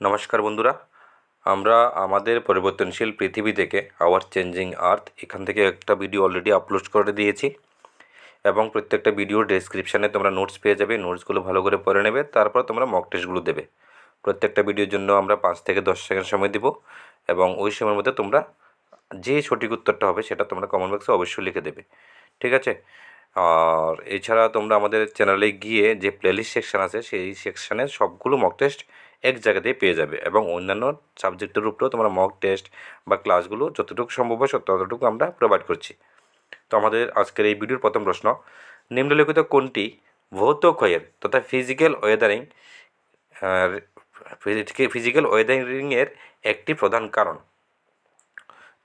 নমস্কার বন্ধুরা। আমরা আমাদের পরিবর্তনশীল পৃথিবী থেকে আওয়ার চেঞ্জিং আর্থ এখান থেকে একটা ভিডিও অলরেডি আপলোড করে দিয়েছি এবং প্রত্যেকটা ভিডিওর ডেসক্রিপশানে তোমরা নোটস পেয়ে যাবে, নোটসগুলো ভালো করে পড়ে নেবে, তারপর তোমরা মক টেস্টগুলো দেবে। প্রত্যেকটা ভিডিওর জন্য আমরা পাঁচ থেকে দশ সেকেন্ড সময় দিব এবং ওই সময়ের মধ্যে তোমরা যে সঠিক উত্তরটা হবে সেটা তোমরা কমেন্ট বক্সে অবশ্যই লিখে দেবে। ঠিক আছে? আর এছাড়া তোমরা আমাদের চ্যানেলে গিয়ে যে প্লেলিস্ট সেকশান আছে, সেই সেকশানে সবগুলো মক টেস্ট এক জায়গাতেই পেয়ে যাবে এবং অন্যান্য সাবজেক্টের উপরেও তোমরা মক টেস্ট বা ক্লাসগুলো যতটুকু সম্ভব হয় ততটুকু আমরা প্রোভাইড করছি। তো আমাদের আজকের এই ভিডিওর প্রথম প্রশ্ন, নিম্নলিখিত কোনটি ভৌত ক্ষয়ের তথা ফিজিক্যাল ওয়েদারিং ফিজিক্যাল ওয়েদারিংয়ের একটি প্রধান কারণ?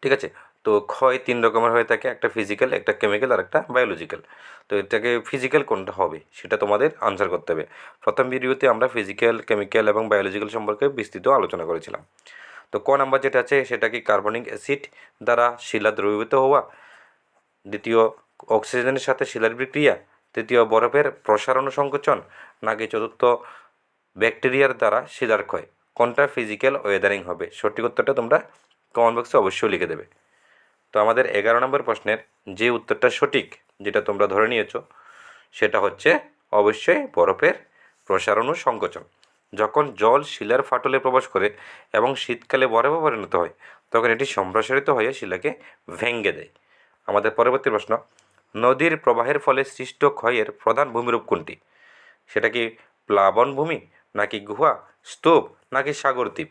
ঠিক আছে তো ক্ষয় তিন রকমের হয়ে থাকে, একটা ফিজিক্যাল একটা কেমিক্যাল আর একটা বায়োলজিক্যাল তো এটাকে ফিজিক্যাল কোনটা হবে, সেটা তোমাদের আনসার করতে হবে। প্রথম ভিডিওতে আমরা ফিজিক্যাল কেমিক্যাল এবং বায়োলজিক্যাল সম্পর্কে বিস্তৃত আলোচনা করেছিলাম। তো ক নাম্বার যেটা আছে, সেটা কি কার্বনিক অ্যাসিড দ্বারা শিলা দ্রবীভূত হওয়া? দ্বিতীয় অক্সিজেনের সাথে শিলার বিক্রিয়া। তৃতীয়, বরফের প্রসারণ সংকোচন। নাকি চতুর্থ ব্যাকটেরিয়ার দ্বারা শিলার ক্ষয়। কোনটা ফিজিক্যাল ওয়েদারিং হবে? সঠিক উত্তরটা তোমরা কমেন্ট বক্সে অবশ্যই লিখে দেবে। তো আমাদের এগারো নম্বর প্রশ্নের যে উত্তরটা সঠিক, যেটা তোমরা ধরে নিয়েছো, সেটা হচ্ছে অবশ্যই বরফের প্রসারণ ও সংকোচন। যখন জল শিলার ফাটলে প্রবেশ করে এবং শীতকালে বরফে পরিণত হয়, তখন এটি সম্প্রসারিত হয়ে শিলাকে ভেঙ্গে দেয়। আমাদের পরবর্তী প্রশ্ন, নদীর প্রবাহের ফলে সৃষ্ট ক্ষয়ের প্রধান ভূমিরূপ কোনটি? সেটা কি প্লাবন ভূমি, নাকি গুহা, স্তূপ, নাকি সাগর দ্বীপ?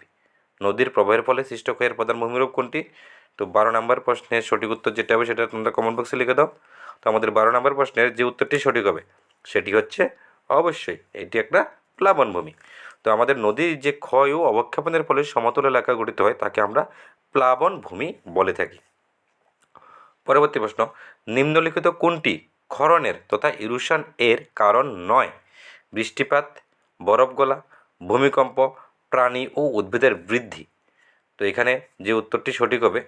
নদীর প্রবাহের ফলে সৃষ্ট ক্ষয়ের প্রধান ভূমিরূপ কোনটি? তো বারো নম্বর প্রশ্নের সঠিক উত্তর যেটা হবে সেটা তোমরা কমেন্ট বক্সে লিখে দাও। তো আমাদের বারো নম্বর প্রশ্নের যে উত্তরটি সঠিক হবে, সেটি হচ্ছে অবশ্যই এটি একটা প্লাবনভূমি। তো আমাদের নদীর যে ক্ষয় ও অবক্ষেপণের ফলে সমতল এলাকা গঠিত হয়, তাকে আমরা প্লাবন ভূমি বলে থাকি। পরবর্তী প্রশ্ন, নিম্নলিখিত কোনটি ক্ষরণের তথা ইরুশান এর কারণ নয়? বৃষ্টিপাত, বরফ গলা, ভূমিকম্প, প্রাণী ও উদ্ভিদের বৃদ্ধি। তো এখানে যে উত্তরটি সঠিক হবে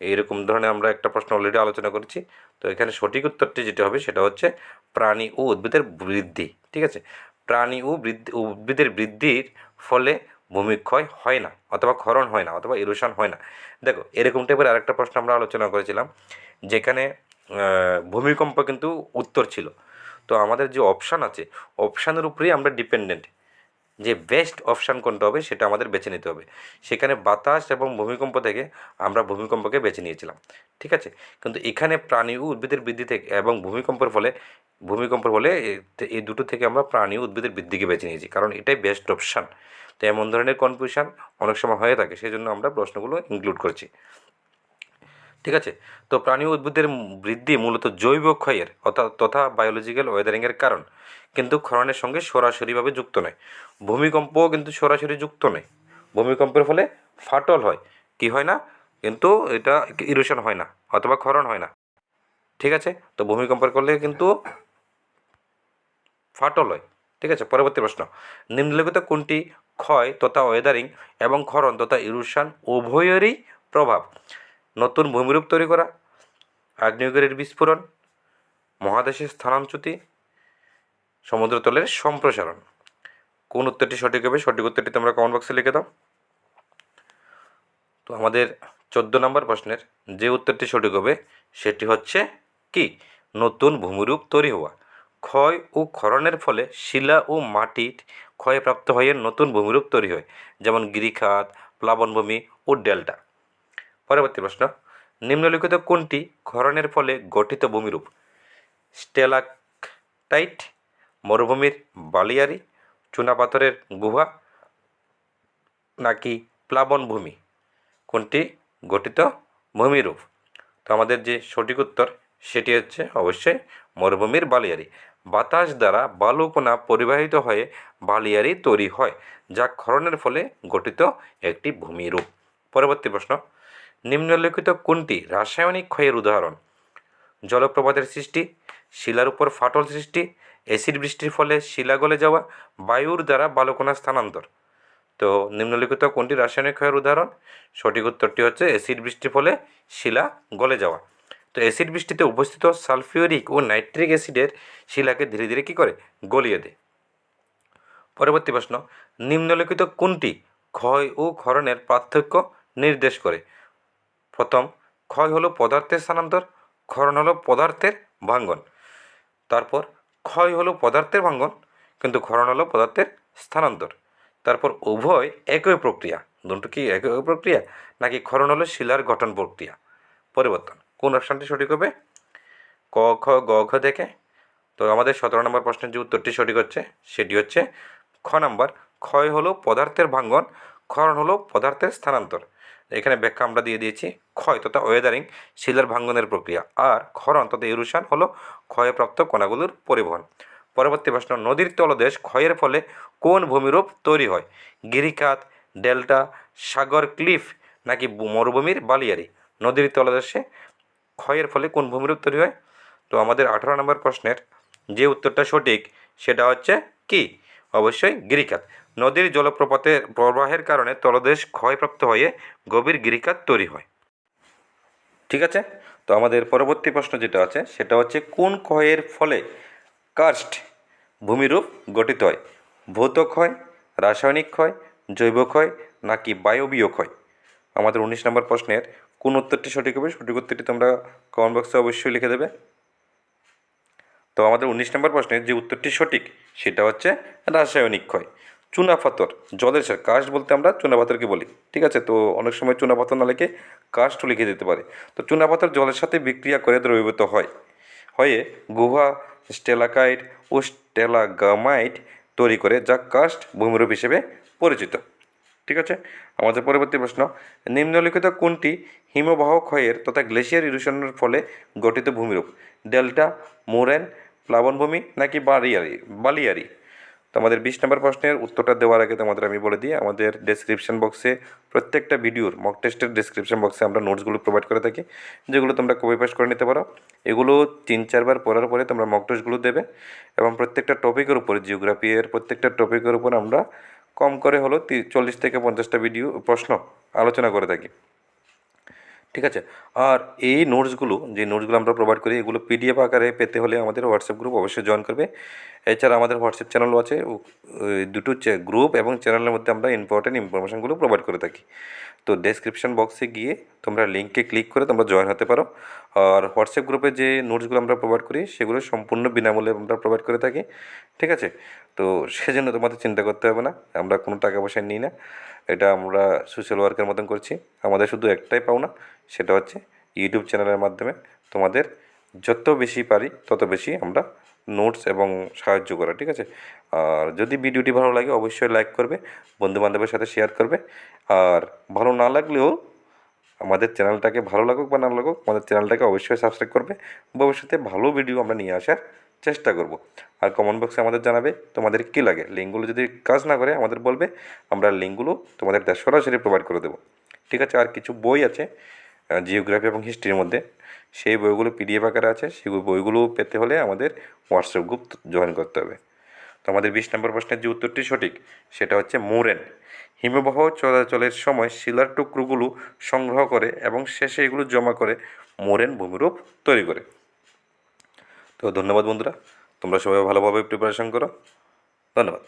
এইরকম ধরনের আমরা একটা প্রশ্ন অলরেডি আলোচনা করেছি। তো এখানে সঠিক উত্তরটি যেটা হবে সেটা হচ্ছে প্রাণী ও উদ্ভিদের বৃদ্ধি, ঠিক আছে? প্রাণী ও বৃদ্ধি, উদ্ভিদের বৃদ্ধির ফলে ভূমিক্ষয় হয় না, অথবা ক্ষরণ হয় না, অথবা ইরোশন হয় না। দেখো, এরকম টাইপের আরেকটা প্রশ্ন আমরা আলোচনা করেছিলাম, যেখানে ভূমিকম্প কিন্তু উত্তর ছিল। তো আমাদের যে অপশান আছে অপশানের উপরেই আমরা ডিপেন্ডেন্ট যে বেস্ট অপশান কোনটা হবে সেটা আমাদের বেছে নিতে হবে। সেখানে বাতাস এবং ভূমিকম্প থেকে আমরা ভূমিকম্পকে বেছে নিয়েছিলাম, ঠিক আছে? কিন্তু এখানে প্রাণী ও উদ্ভিদের বৃদ্ধি থেকে এবং ভূমিকম্পের ফলে ভূমিকম্পের ফলে এই দুটো থেকে আমরা প্রাণী উদ্ভিদের বৃদ্ধিকে বেছে নিয়েছি, কারণ এটাই বেস্ট অপশান। তো এমন ধরনের কনফিউশন অনেক সময় হয়ে থাকে সেই জন্য আমরা প্রশ্নগুলো ইনক্লুড করছি। ঠিক আছে? তো প্রাণী উদ্ভিদের বৃদ্ধি মূলত জৈব ক্ষয়ের অর্থাৎ তথা বায়োলজিক্যাল ওয়েদারিংয়ের কারণ। কিন্তু ক্ষরণের সঙ্গে সরাসরিভাবে যুক্ত নয়। ভূমিকম্পও কিন্তু সরাসরি যুক্ত নয়। ভূমিকম্পের ফলে ফাটল হয়। কি হয় না? কিন্তু এটা ইরোশন হয় না অথবা ক্ষরণ হয় না। ঠিক আছে? তো ভূমিকম্পের করলে কিন্তু ফাটল হয়। ঠিক আছে? পরবর্তী প্রশ্ন। নিম্নলিখিত কোনটি ক্ষয় তথা ওয়েদারিং এবং ক্ষরণ তথা ইরুশান উভয়েরই প্রভাব? নতুন ভূমিরূপ তৈরি করা, আগ্নেয়গিরির বিস্ফোরণ মহাদেশের স্থানাঞ্চ্যুতি সমুদ্রতলের সম্প্রসারণ। কোন উত্তরটি সঠিক হবে, সঠিক উত্তরটি তোমরা কমেন্ট বক্সে লিখে দাও। তো আমাদের চোদ্দ নম্বর প্রশ্নের যে উত্তরটি সঠিক হবে, সেটি হচ্ছে কি? নতুন ভূমিরূপ তৈরি হওয়া। ক্ষয় ও ক্ষরণের ফলে শিলা ও মাটির ক্ষয়প্রাপ্ত হয়ে নতুন ভূমিরূপ তৈরি হয়, যেমন গিরিখাত, প্লাবনভূমি ও ডেল্টা। পরবর্তী প্রশ্ন, নিম্নলিখিত কোনটি ক্ষরণের ফলে গঠিত ভূমিরূপ? স্টেলাকটাইট, মরুভূমির বালিয়ারি, চুনাপাথরের গুহা, নাকি প্লাবনভূমি কোনটি গঠিত ভূমিরূপ? তো আমাদের যে সঠিক উত্তর, সেটি হচ্ছে অবশ্যই মরুভূমির বালিয়ারি। বাতাস দ্বারা বালুকণা পরিবাহিত হয়ে বালিয়ারি তৈরি হয়, যা ক্ষরণের ফলে গঠিত একটি ভূমিরূপ। পরবর্তী প্রশ্ন নিম্নলিখিত কোনটি রাসায়নিক ক্ষয়ের উদাহরণ? জলপ্রপাতের সৃষ্টি, শিলার উপর ফাটল সৃষ্টি, অ্যাসিড বৃষ্টির ফলে শিলা গলে যাওয়া, বায়ুর দ্বারা বালুকণা স্থানান্তর। তো নিম্নলিখিত কোনটি রাসায়নিক ক্ষয়ের উদাহরণ? সঠিক উত্তরটি হচ্ছে অ্যাসিড বৃষ্টির ফলে শিলা গলে যাওয়া। তো অ্যাসিড বৃষ্টিতে উপস্থিত সালফিউরিক ও নাইট্রিক অ্যাসিডের শিলাকে ধীরে ধীরে কী করে? গলিয়ে দেয়। পরবর্তী প্রশ্ন, নিম্নলিখিত কোনটি ক্ষয় ও ক্ষরণের পার্থক্য নির্দেশ করে? প্রথম ক্ষয় হলো পদার্থের স্থানান্তর ক্ষরণ হলো পদার্থের ভাঙ্গন। তারপর ক্ষয় হলো পদার্থের ভাঙ্গন, কিন্তু ক্ষরণ হলো পদার্থের স্থানান্তর। তারপর উভয় একই প্রক্রিয়া। দুটো কি একই প্রক্রিয়া? নাকি ক্ষরণ হলো শিলার গঠন প্রক্রিয়া? পরিবর্তন। কোন অপশানটি সঠিক হবে? ক, খ, গ খ থেকে তো আমাদের সতেরো নম্বর প্রশ্নের যে উত্তরটি সঠিক হচ্ছে, সেটি হচ্ছে, খ নাম্বার ক্ষয় হলো পদার্থের ভাঙ্গন ক্ষরণ হলো পদার্থের স্থানান্তর। এখানে ব্যাখ্যা আমরা দিয়ে দিয়েছি। ক্ষয় তথা ওয়েদারিং শিলার ভাঙ্গনের প্রক্রিয়া। আর ক্ষরণ তথা ইরুশান হলো ক্ষয়প্রাপ্ত কণাগুলোর পরিবহন। পরবর্তী প্রশ্ন, নদীর তলদেশ ক্ষয়ের ফলে কোন ভূমিরূপ তৈরি হয়? গিরিখাত, ডেল্টা, সাগর ক্লিফ নাকি মরুভূমির বালিয়ারি? নদীর তলদেশে ক্ষয়ের ফলে কোন ভূমিরূপ তৈরি হয়? তো আমাদের আঠারো নম্বর প্রশ্নের যে উত্তরটা সঠিক, সেটা হচ্ছে কি? অবশ্যই গিরিখাত। নদীর জলপ্রপাতের প্রবাহের কারণে তলদেশ ক্ষয়প্রাপ্ত হয়ে গভীর গিরিখাত তৈরি হয়। ঠিক আছে? তো আমাদের পরবর্তী প্রশ্ন যেটা আছে, সেটা হচ্ছে কোন ক্ষয়ের ফলে কার্স্ট ভূমিরূপ গঠিত হয়? ভৌত ক্ষয়, রাসায়নিক ক্ষয়, জৈব ক্ষয়, নাকি বায়বীয় ক্ষয়? আমাদের উনিশ নম্বর প্রশ্নের কোন উত্তরটি সঠিক হবে, সঠিক উত্তরটি তোমরা কমেন্ট বক্সে অবশ্যই লিখে দেবে। তো আমাদের উনিশ নম্বর প্রশ্নের যে উত্তরটি সঠিক, সেটা হচ্ছে রাসায়নিক ক্ষয়। চুনাপাথর জলের সার, কাস্ট বলতে আমরা চুনাপাথরকে বলি, ঠিক আছে? তো অনেক সময় চুনাপাথর না লিখে কাস্টও লিখে দিতে পারে। তো চুনাপাথর জলের সাথে বিক্রিয়া করে দ্রবীভূত হয়। হয়ে গুহা, স্টেলাকাইট ও স্টেলাগামাইট তৈরি করে যা কাস্ট ভূমিরূপ হিসেবে পরিচিত। ঠিক আছে? আমাদের পরবর্তী প্রশ্ন, নিম্নলিখিত কোনটি হিমবাহ ক্ষয়ের তথা গ্লেশিয়ার ইরোশনের ফলে গঠিত ভূমিরূপ? ডেল্টা, মোরেন, প্লাবনভূমি নাকি বালিয়ারি বালিয়ারি? তো আমাদের বিশ নম্বর প্রশ্নের উত্তরটা দেওয়ার আগে তোমাদের আমি বলে দিই, আমাদের ডেসক্রিপশন বক্সে প্রত্যেকটা ভিডিওর মক টেস্টের ডেসক্রিপশন বক্সে আমরা নোটসগুলো প্রোভাইড করে থাকি, যেগুলো তোমরা কপি পেস্ট করে নিতে পারো। এগুলো তিন চারবার পড়ার পরে তোমরা মক টেস্টগুলো দেবে এবং প্রত্যেকটা টপিকের উপরে জিওগ্রাফি এর প্রত্যেকটা টপিকের উপর আমরা কম করে হলো চল্লিশ থেকে পঞ্চাশটা ভিডিও প্রশ্ন আলোচনা করে থাকি। ঠিক আছে? আর এই নোটসগুলো যে নোটসগুলো আমরা প্রোভাইড করি, এগুলো পিডিএফ আকারে পেতে হলে আমাদের হোয়াটসঅ্যাপ গ্রুপ অবশ্যই জয়েন করবে। এছাড়া আমাদের হোয়াটসঅ্যাপ চ্যানেলও আছে। দুটো গ্রুপ এবং চ্যানেলের মধ্যে আমরা ইম্পর্টেন্ট ইনফরমেশনগুলো প্রোভাইড করে থাকি। তো ডেসক্রিপশন বক্সে গিয়ে তোমরা লিঙ্কে ক্লিক করে তোমরা জয়েন হতে পারো। আর হোয়াটসঅ্যাপ গ্রুপে যে নোটসগুলো আমরা প্রোভাইড করি, সেগুলো সম্পূর্ণ বিনামূল্যে আমরা প্রোভাইড করে থাকি। ঠিক আছে? তো সেজন্য তোমাদের চিন্তা করতে হবে না, আমরা কোনো টাকা পয়সা নিই না। এটা আমরা সোশ্যাল ওয়ার্কের মতন করছি। আমাদের শুধু একটাই পাওনা, সেটা হচ্ছে ইউটিউব চ্যানেলের মাধ্যমে তোমাদের যত বেশি পারি তত বেশি আমরা নোটস এবং সাহায্য করা, ঠিক আছে? আর যদি ভিডিওটি ভালো লাগে, অবশ্যই লাইক করবে বন্ধু বান্ধবের সাথে শেয়ার করবে। আর ভালো না লাগলেও আমাদের চ্যানেলটাকে ভালো লাগুক বা না লাগুক, আমাদের চ্যানেলটাকে অবশ্যই সাবস্ক্রাইব করবে। ভবিষ্যতে ভালো ভিডিও আমরা নিয়ে আসার চেষ্টা করব। আর কমেন্ট বক্সে আমাদের জানাবে তোমাদের কী লাগে। লিঙ্কগুলো যদি কাজ না করে, আমাদের বলবে, আমরা লিঙ্কগুলো তোমাদের সরাসরি প্রোভাইড করে দেবো। ঠিক আছে? আর কিছু বই আছে জিওগ্রাফি এবং হিস্ট্রির মধ্যে। সেই বইগুলো পিডিএফ আকারে আছে, সেই বইগুলো পেতে হলে আমাদের হোয়াটসঅ্যাপ গ্রুপ জয়েন করতে হবে। তো আমাদের বিশ নম্বর প্রশ্নের যে উত্তরটি সঠিক, সেটা হচ্ছে মোরেন। হিমবাহ চলাচলের সময় শিলার টুকরোগুলো সংগ্রহ করে এবং শেষে এগুলো জমা করে মোরেন ভূমিরূপ তৈরি করে। তো ধন্যবাদ বন্ধুরা, তোমরা সবাই ভালোভাবে প্রিপারেশন করো। ধন্যবাদ।